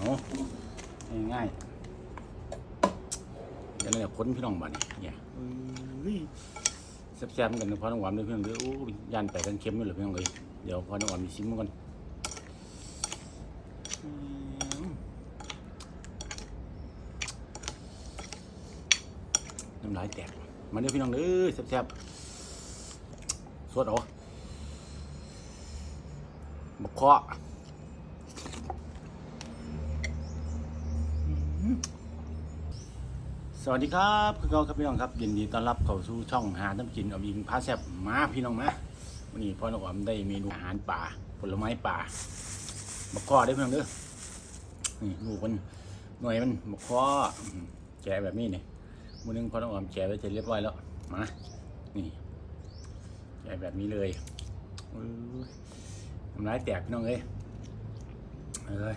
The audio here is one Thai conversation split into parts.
เอาง่ายๆเดี๋ยวเราจะค้นพี่น้องบ้านนี่เนี่ยเอ้ยแซ่บๆกันนะพอน้องหวานเลยพี่น้องเด้อโอ้ยย่านไปกันเค็มอยู่เลยพี่น้องเลยเดี๋ยวพอน้องหวานมีซิมก่อนอืมน้ำลายแตกมาเด้อพี่น้องเด้อแซ่บๆสวดเอาบกเคาะ สวัสดีครับคือเราครับพี่น้องครับยินดีต้อนรับเข้าสู่ช่องหาน้ำกินเอาอิงพาแซบมาพี่น้องนะวันนี้พ่อหนุ่มได้เมนูอาหารป่าผลไม้ป่าบกคอได้อพี่น้องเด้อนี่ลูกมันหน่วยมันบกคออืมแกะแบบนี้นี่มือหนึงพ่อหนุ่มแกะไว้เสร็จเรียบร้อยแล้วมานี่แกะแบบนี้เลยน้อทำร้ายแตกพี่น้องเอ้ยเอาเลย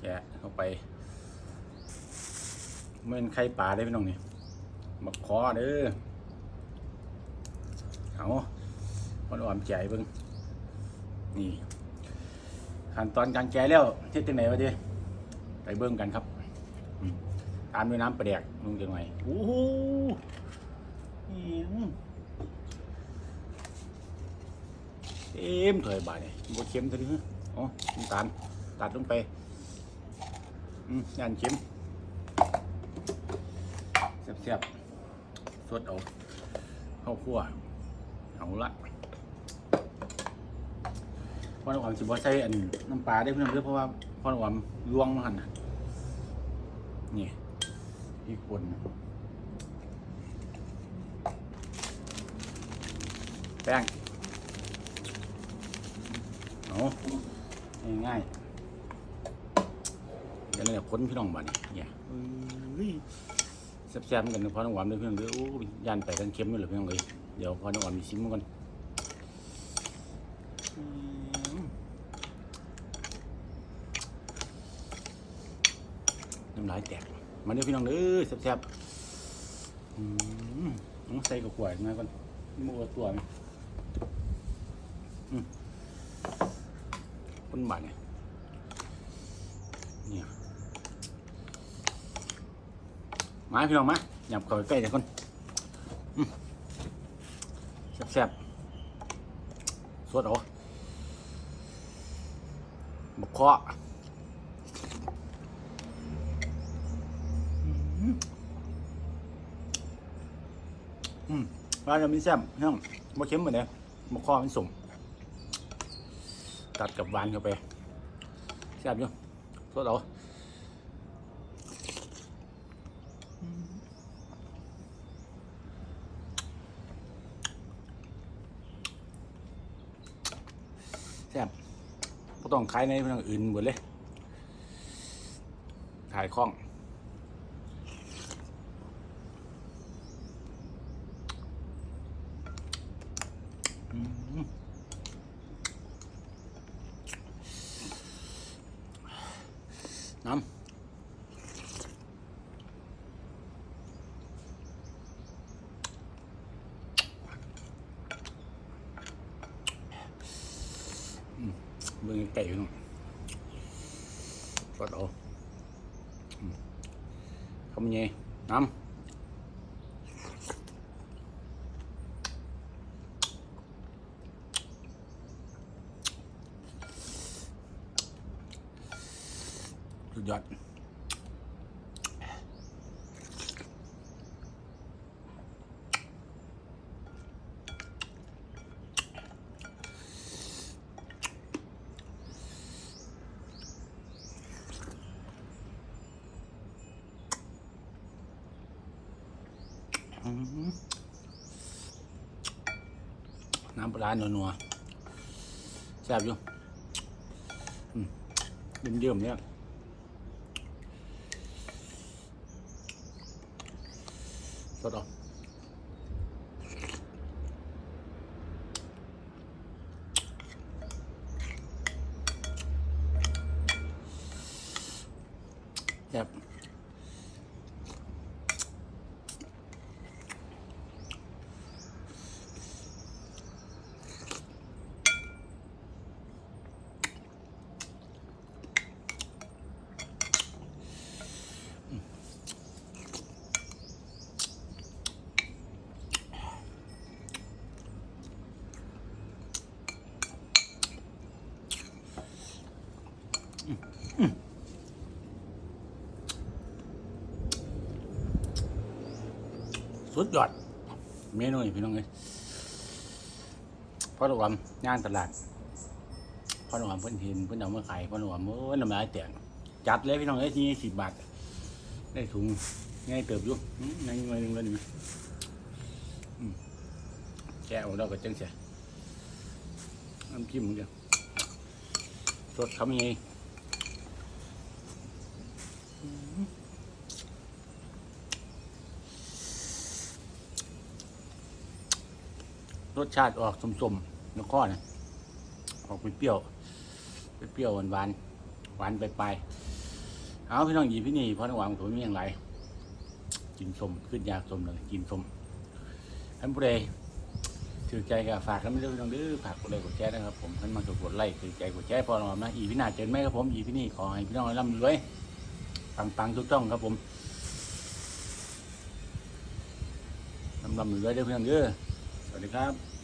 แกะเข้าไป เป็นไข่ปลาได้พี่น้องนี่มาคอเด้อเอาคนอ่อนใจเบิ่งนี่ขั้นตอนการแกะแล้วเฮ็ดจังไหนวะเด้ไปเบิ่งกันครับอืมตามด้วยน้ำปลาแดกลงจังหน่อยโอ้โหอิ๊วเต็มถ้วยบาดนี่บ่เค็มซะดิอ๋อน้ำตาลตัดลงไป อืมย่านเค็มแซ่บสดเอาข้าวคั่วเอาละพ่อหนุ่มสิบ่ใส่อันน้ำปลาได้เพื่อนเด้อเพราะว่าพ่อหนุ่มลวงมาหันนี่พริกป่นแป้งเอาง่ายๆเดี๋ยวเราจะค้นพี่น้องบ้านนี่เนี่ย แซ่บๆกันนะพอน้องหวานเลยเพื่อนเด้อโอ้ยย่านไปกันเค็มอยู่เลยเพื่อนเลยเดี๋ยวพอน้องหวานมีซิมก่อนน้ำลายแตกมาเด้อพี่น้องเด้อแซ่บๆอืมต้องใส่กับขวดมาก่อนมัวตัวไหมอืมคนบาดเนี่ยเนี่ย มาพี่น้องมาหยับเข้าไปใกล้เดี๋ยวคนอืมแซ่บๆสวดเอาบกเคาะอืมร้านจะมีแซ่บพี่น้องบะเค็มเหมือนเดิมบกเคาะมันสุ่มตัดกับหวานเข้าไปแซ่บอยู่สวดเอา แซ่บก็ต้องขายในเรื่องอื่นหมดเลย ขายคล่อง อืมน้ำ เบิ่งไก่พี่น้องก็เอาอืมเขามีไงน้ำสุดยอด อืม น้ำปลาร้านัวๆแซ่บอยู่อืมเยิ่มๆเนี่ยสดอะแซ่บ สุดยอด เมนูนี่พี่น้องเลยพ่อหลวงย่างตลาดพ่อหลวงเพิ่นเห็นเพิ่นเอามาขายพ่อหลวงเมื่อน้ำลายแตกจัดเลยพี่น้องเอ้ยที่สิบบาท ได้ถุงง่ายเติบอยู่อืมง่ายหน่อยหนึงเลยนี่แกะออกแล้วก็จังเสียน้ำจิ้มเหมึงเดียวสดคำยังไง รสชาติออกสมๆแล้วก็นะออกเปรี้ยวเปรี้ยวๆหวานหวานไปลายๆเอาพี่น้องหยีพี่นี่เพราะระหว่างผมมีอย่างไรกินสมขึ้นยากสมเลยกินสมท่านผู้ใดถือใจก็ฝากกันไม่ได้พี่น้องเด้อฝากกดไลค์กดแชร์นะครับผมท่านมากดไลค์ถือใจกดแชร์พอเรานะอีพี่นาเจนไหมครับผมอีพี่นี่ขอให้พี่น้องร่ำรวยปังปังๆทุกต้องครับผมร่ำรวยเด้อพี่น้องเด้อ วัสดีครับ